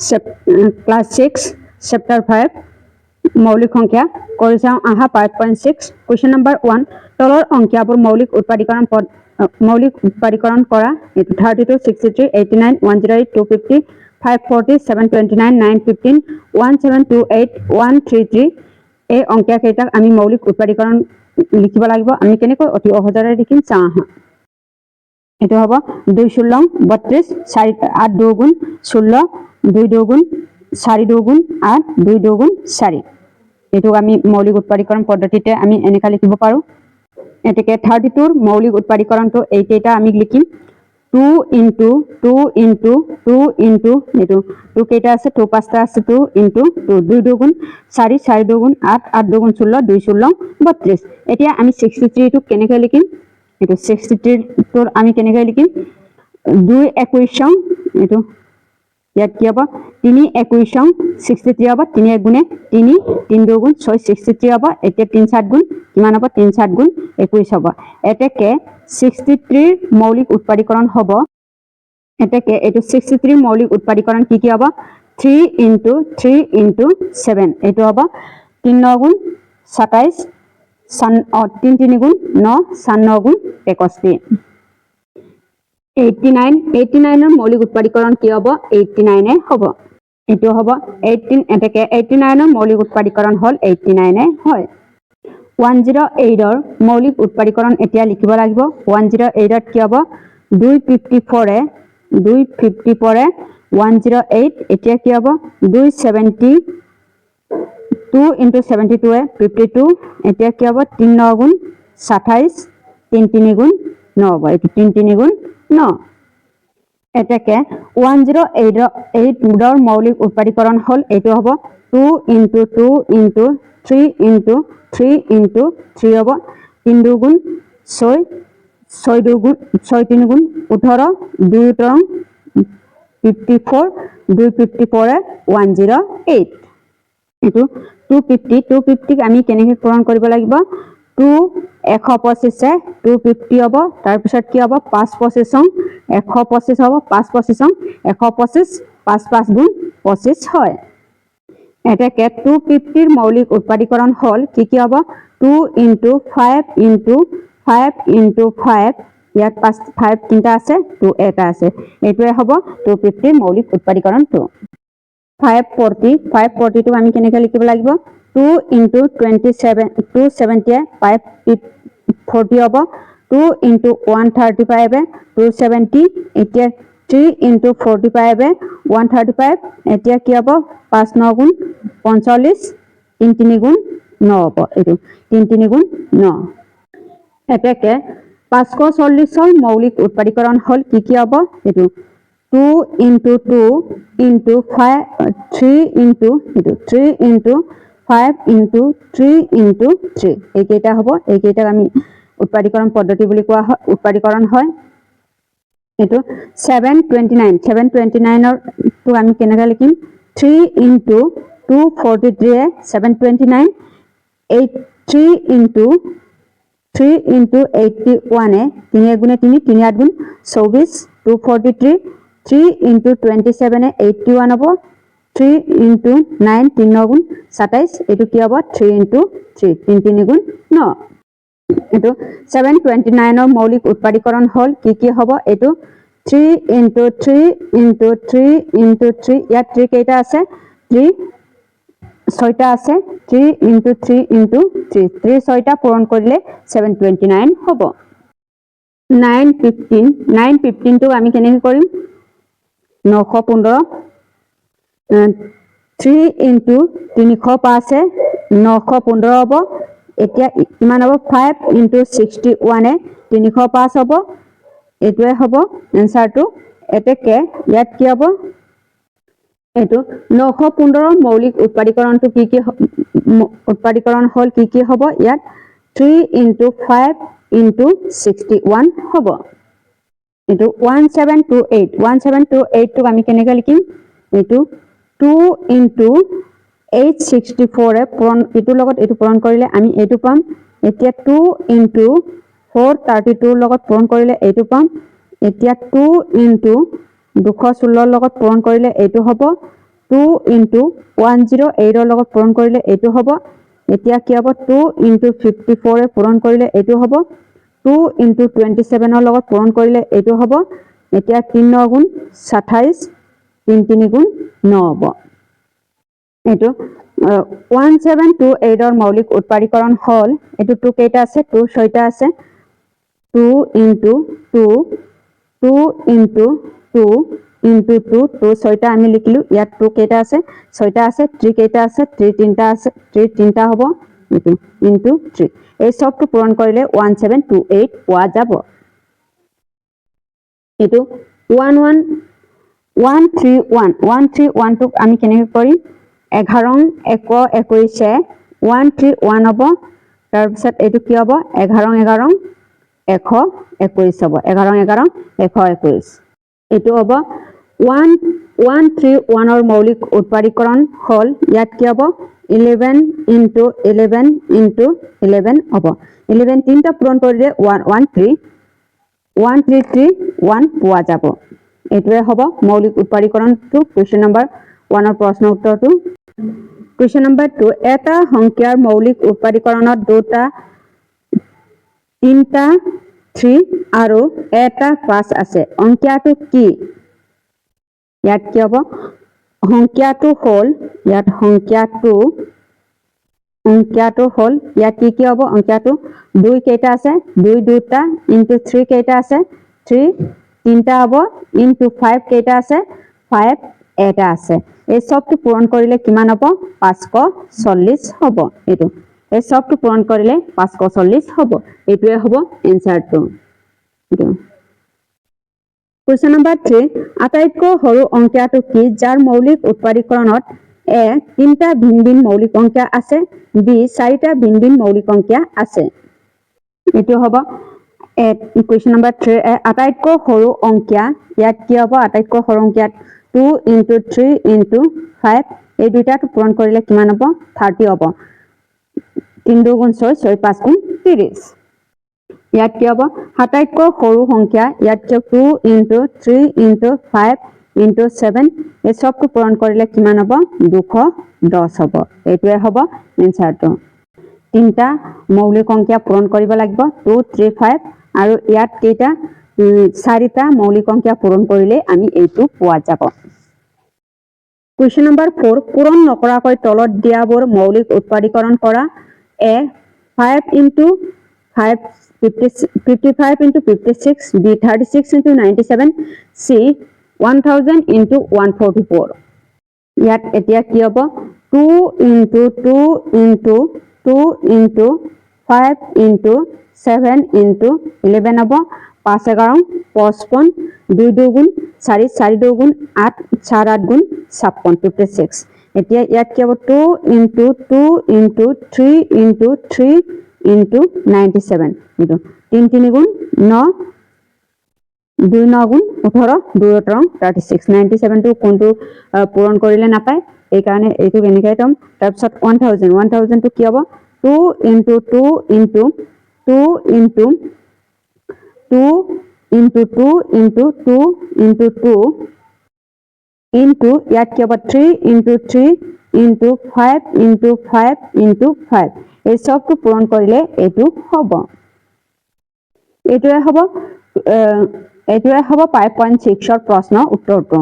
Class six chapter five মৌলিক সংখ্যা কৰি চাওঁ আহা five point six question number one তলৰ অংকীয়াবোৰ মৌলিক উৎপাদীকৰণ পদ মৌলিক উৎপাদীকৰণ কৰা thirty two sixty three eighty nine one zero' eight two fifty five forty seven twenty nine nine fifteen one seven two eight one three three এই অংকীয়াকেইটাক আমি মৌলিক উৎপাদীকৰণ লিখিব লাগিব। আমি কেনেকৈ অতি সহজৰে লিখিম? চাওঁ আহা। এইটো হ'ব দুই ষোল্ল বত্ৰিছ চাৰি, আঠ দুগুণ ষোল্ল দুই দুগুণ চাৰি দুগুণ আঠ দুই দুগুণ চাৰি এইটোক আমি মৌলিক উৎপাদীকৰণ পদ্ধতিতে আমি এনেকা লিখিব পাৰোঁ। এতেকে থাৰ্টি টুৰ মৌলিক উৎপাদীকৰণটো এইকেইটা আমি লিখিম। Two into two into two into এইটো টু কেইটা আছে টু পাঁচটা আছে টু ইণ্টু টু দুই দুগুণ চাৰি চাৰি দুগুণ আঠ আঠ দুগুণ ষোল্ল, দুই ষোল্ল, বত্ৰিছ। এতিয়া আমি ছিক্সটি থ্ৰীটোক কেনেকৈ লিখিম? এইটো ছিক্সটি থ্ৰীটোৰ আমি কেনেকৈ লিখিম? দুই একৈছ এইটো ইয়াত কি হ'ব? তিনি একৈছ ছিক্সটি থ্ৰী হ'ব, তিনি এক গুণে তিনি তিনি দুগুণ ছয় ছিক্সটি থ্ৰী হ'ব, এতিয়া তিনি সাত গুণ, কিমান হ'ব? তিনি সাত গুণ একৈছ হ'ব। এতেকে ছিক্সটি থ্ৰীৰ মৌলিক উৎপাদীকৰণ হ'ব। এতেকে এইটো ছিক্সটি থ্ৰীৰ মৌলিক উৎপাদীকৰণ কি কি হ'ব? Three into three into seven, এইটো হ'ব তিনি ন গুণ সাতাইছ, চান অঁ, তিনি তিনি গুণ ন, চান ন গুণ একষষ্ঠি। এইটটি নাইন এইটটি নাইনৰ মৌলিক উৎপাদীকৰণ কি হ'ব? এইটটি নাইনে হ'ব। এইটো হ'ব। এইটিন এতেকে এইটটি নাইনৰ মৌলিক উৎপাদীকৰণ হ'ল এইটটি নাইনে হয়। ওৱান জিৰ' এইটৰ মৌলিক উৎপাদীকৰণ এতিয়া লিখিব লাগিব। ওৱান জিৰ' এইটত কি হ'ব? দুই ফিফটি ফ'ৰে দুই ফিফটি ফ'ৰে ওৱান জিৰ' এইট এতিয়া কি হ'ব? দুই ছেভেণ্টি টু ইণ্টু ছেভেণ্টি টুৱে ফিফটি টু এতিয়া কি হ'ব? তিনি ন গুণ সাতাইছ তিনি তিনি গুণ ন হ'ব। এইটো তিনি তিনি গুণ ন এতেকে ওৱান জিৰ' এইটৰ এইটৰ মৌলিক উৎপাদীকৰণ হ'ল, এইটো হ'ব two into two into three into three into three হ'ব, তিনি দুগুণ ছয় ছয় দুগুণ, ছয় তিনি গুণ ওঠৰ, দুই ওঠৰ ফিফটি ফ'ৰ দুই ফিফটি ফ'ৰে ওৱান জিৰ' এইট এইটো টু ফিফটি টু ফিফটিক আমি কেনেকৈ পূৰণ কৰিব লাগিব? টু এশ পঁচিছে টু ফিফটি হ'ব তাৰপিছত কি হ'ব? পাঁচ পঁচিছং এশ পঁচিছ হ'ব, পাঁচ পঁচিছং এশ পঁচিছ পাঁচ পাঁচ গুণ পঁচিছ হয়। এতেকে টু ফিফটিৰ মৌলিক উৎপাদীকৰণ হ'ল কি কি হ'ব? Two into five into five into five ইয়াত পাঁচ ফাইভ তিনিটা আছে টু এটা আছে। এইটোৱে হ'ব টু ফিফটিৰ মৌলিক উৎপাদীকৰণটো। ফাইভ ফৰ্টি ফাইভ ফৰ্টিটো আমি কেনেকৈ লিখিব লাগিব? Two into twenty seven two ছেভেণ্টিয়ে five forty হ'ব। টু ইণ্টু ওৱান থাৰ্টি ফাইভে টু ছেভেণ্টি এতিয়া থ্ৰী ইণ্টু ফৰ্টি ফাইভে ওৱান থাৰ্টি ফাইভ এতিয়া কি হ'ব? পাঁচ, ন গুণ পঞ্চল্লিছ তিনি তিনি গুণ ন হ'ব এইটো। তিনি তিনি গুণ ন। এতেকে পাঁচশো চল্লিছৰ মৌলিক উৎপাদীকৰণ হ'ল কি কি হ'ব? এইটো two into two into five three into এইটো three into five into three into three এইকেইটা হ'ব এইকেইটাক আমি উৎপাদীকৰণ পদ্ধতি বুলি কোৱা হয় উৎপাদীকৰণ হয়। এইটো seven twenty nine seven twenty নাইনৰটো আমি কেনেকৈ লিখিম? Three into two forty থ্ৰীয়ে seven twenty nine eight three into three into eighty ওৱানে তিনি এক গুণে তিনি তিনি আঠ গুণ চৌবিছ two forty three three into twenty ছেভেনে eighty one হ'ব। থ্ৰী ইণ্টু নাইন তিনি গুণ সাতাইছ এইটো কি হ'ব? থ্ৰী ইণ্টু থ্ৰী তিনি তিনি গুণ ন। এইটো ছেভেন টুৱেণ্টি নাইনৰ মৌলিক উৎপাদীকৰণ হ'ল, কি কি হ'ব? এইটো three into three into three into three ইয়াত থ্ৰী কেইটা আছে? থ্ৰী ছয়টা আছে। Three into three into three three ছয়টা পূৰণ কৰিলে ছেভেন টুৱেণ্টি নাইন হ'ব। নাইন ফিফটিন নাইন ফিফটিনটোক আমি কেনেকৈ কৰিম? নশ পোন্ধৰ থ্ৰী ইণ্টু তিনিশ পাঁচে নশ পোন্ধৰ হ'ব এতিয়া কিমান হ'ব ফাইভ ইণ্টু ছিক্সটি ওৱানে তিনিশ পাঁচ হ'ব এইটোৱে হ'ব এনচাৰটো এতেকে ইয়াত কি হ'ব? এইটো নশ পোন্ধৰৰ মৌলিক উৎপাদীকৰণটো কি কি উৎপাদীকৰণ হ'ল কি কি হ'ব? ইয়াত three into five into sixty one হ'ব। এইটো one seven two eight one seven two এইটটোক আমি কেনেকৈ লিখিম? এইটো টু ইণ্টু এইট ছিক্সটি ফ'ৰে পূৰণ ইটোৰ লগত এইটো পূৰণ কৰিলে আমি এইটো পাম। এতিয়া টু ইণ্টু ফ'ৰ থাৰ্টি টুৰ লগত পূৰণ কৰিলে এইটো পাম। এতিয়া টু ইণ্টু দুশ ষোল্লৰ লগত পূৰণ কৰিলে এইটো হ'ব। টু ইণ্টু ওৱান জিৰ' এইটৰ লগত পূৰণ কৰিলে এইটো হ'ব। এতিয়া কি হ'ব? টু ইণ্টু ফিফটি ফ'ৰে পূৰণ কৰিলে এইটো হ'ব। টু ইণ্টু টুৱেণ্টি ছেভেনৰ লগত পূৰণ কৰিলে এইটো হ'ব। এতিয়া তিনি গুণ সাতাইছ তিনি তিনি গুণ ন হ'ব এইটো ওৱান, ছেভেন, টু, এইটৰ মৌলিক উৎপাদীকৰণ হ'ল। এইটো টু কেইটা আছে? টু, ছয়টা আছে। Two into two two into two into two two, ছয়টা আমি লিখিলোঁ। ইয়াত টু কেইটা আছে? ছয়টা আছে, থ্ৰী কেইটা আছে, থ্ৰী তিনিটা আছে, থ্ৰী তিনিটা হ'ব। এইটো ইণ্টু থ্ৰী। এই চবটো পূৰণ কৰিলে ওৱান, ছেভেন, টু, এইট পোৱা যাব। এইটো, one one one three one one three ওৱানটোক আমি কেনেকৈ কৰিম? এঘাৰ, এক একৈছে ওৱান থ্ৰী ওৱান হ'ব। তাৰপিছত এইটো কি হ'ব? এঘাৰ এঘাৰ এশ একৈছ হ'ব। এঘাৰ এঘাৰ এশ একৈছ এইটো হ'ব। ওৱান ওৱান থ্ৰী ওৱানৰ মৌলিক উৎপাদীকৰণ হ'ল ইয়াত কি হ'ব? Eleven into eleven into eleven হ'ব। ইলেভেন তিনিটা পূৰণ কৰিলে one one three one three three one পোৱা যাব। এইটোৱে হ'ব। মৌলিক উৎপাদীকৰণটো কুৱেশ্যন নম্বৰ ওৱানৰ প্ৰশ্ন উত্তৰটো। কুৱেশ্যন নম্বৰ টু এটা সংখ্যাৰ মৌলিক উৎপাদীকৰণত দুটা, তিনিটা থ্ৰী আৰু এটা পাঁচ আছে। সংখ্যাটো কি? ইয়াত কি হ'ব? সংখ্যাটো হ'ল, ইয়াত সংখ্যাটো সংখ্যাটো হ'ল, ইয়াত কি কি হ'ব? সংখ্যাটো দুই কেইটা আছে, দুই দুটা ইণ্টু থ্ৰী কেইটা আছে থ্ৰী তিনিটা হ'ব ইণ্টু ফাইভ কেইটা আছে ফাইভ এটা আছে। এই চবটো পূৰণ কৰিলে কিমান হ'ব? পাঁচশো চল্লিছ হ'ব এইটো। এই চবটো পূৰণ কৰিলে পাঁচশো চল্লিছ হ'ব। এইটোৱে হ'ব এনচাৰটো কুৱেশ্যন নম্বৰ থ্ৰী আটাইতকৈ সৰু অংকীয়াটো কি যাৰ মৌলিক উৎপাদীকৰণত এ, তিনিটা ভিন ভিন মৌলিক অংকীয়া আছে, বি, চাৰিটা ভিন ভিন মৌলিক অংকীয়া আছে। এইটো হ'ব কুৱেশ্যন নম্বৰ থ্ৰী আটাইতকৈ সৰু অংকীয়া ইয়াত কি হ'ব? আটাইতকৈ সৰু অংকীয়াত two into three into five এই দুইটাটো পূৰণ কৰিলে কিমান হ'ব? থাৰ্টি হ'ব। তিনি দুগুণ ছয় ছয় পাঁচ গুণ ত্ৰিছ ইয়াত কি হ'ব? আটাইতকৈ সৰু সংখ্যা ইয়াত কি two into three into five into seven এই চবটো পূৰণ কৰিলে কিমান হ'ব? দুশ দহ হ'ব। এইটোৱে হ'ব এনচাৰটো তিনিটা মৌলিক সংখ্যা পূৰণ কৰিব লাগিব। টু থ্ৰী ফাইভ আৰু ইয়াত কেইটা চাৰিটা মৌলিক সংখ্যা পূৰণ কৰিলে আমি এইটো পোৱা যাব। কুৱেশ্যন নম্বৰ ফ'ৰ পূৰণ নকৰাকৈ তলত দিয়াবোৰ মৌলিক উৎপাদীকৰণ কৰা। A five into five fifty fifty five into fifty six B thirty six into ninety seven C one thousand into one forty four ইয়াত এতিয়া কি হ'ব? Two into two into two into five into seven into eleven হ'ব, পাঁচ এঘাৰ পঁচপন্ন দুই দুগুণ চাৰি চাৰি দুগুণ আঠ চাৰ আঠ গুণ ছাপন্ন ফিফটি ছিক্স এতিয়া ইয়াত কি হ'ব two into two into three into three into ninety seven এইটো তিনি তিনি গুণ, ন, দুই ন গুণ, ওঠৰ, দুই ওঠৰ থাৰ্টি ছিক্স নাইণ্টি ছেভেনটো কোনটো পূৰণ কৰিলে নাপায়? এইকাৰণে এইটো এনেকৈ থ'ম। তাৰপিছত ওৱান থাউজেণ্ড ওৱান থাউজেণ্ডটো কি হ'ব? Two into two into two into two into two into two into two into ইয়াত কি হ'ব three into three into five into five into five এই চবটো পূৰণ কৰিলে এইটো হ'ব। এইটোৱে হ'ব এইটোৱে হ'ব ফাইভ পইণ্ট ছিক্সৰ প্ৰশ্নৰ উত্তৰটো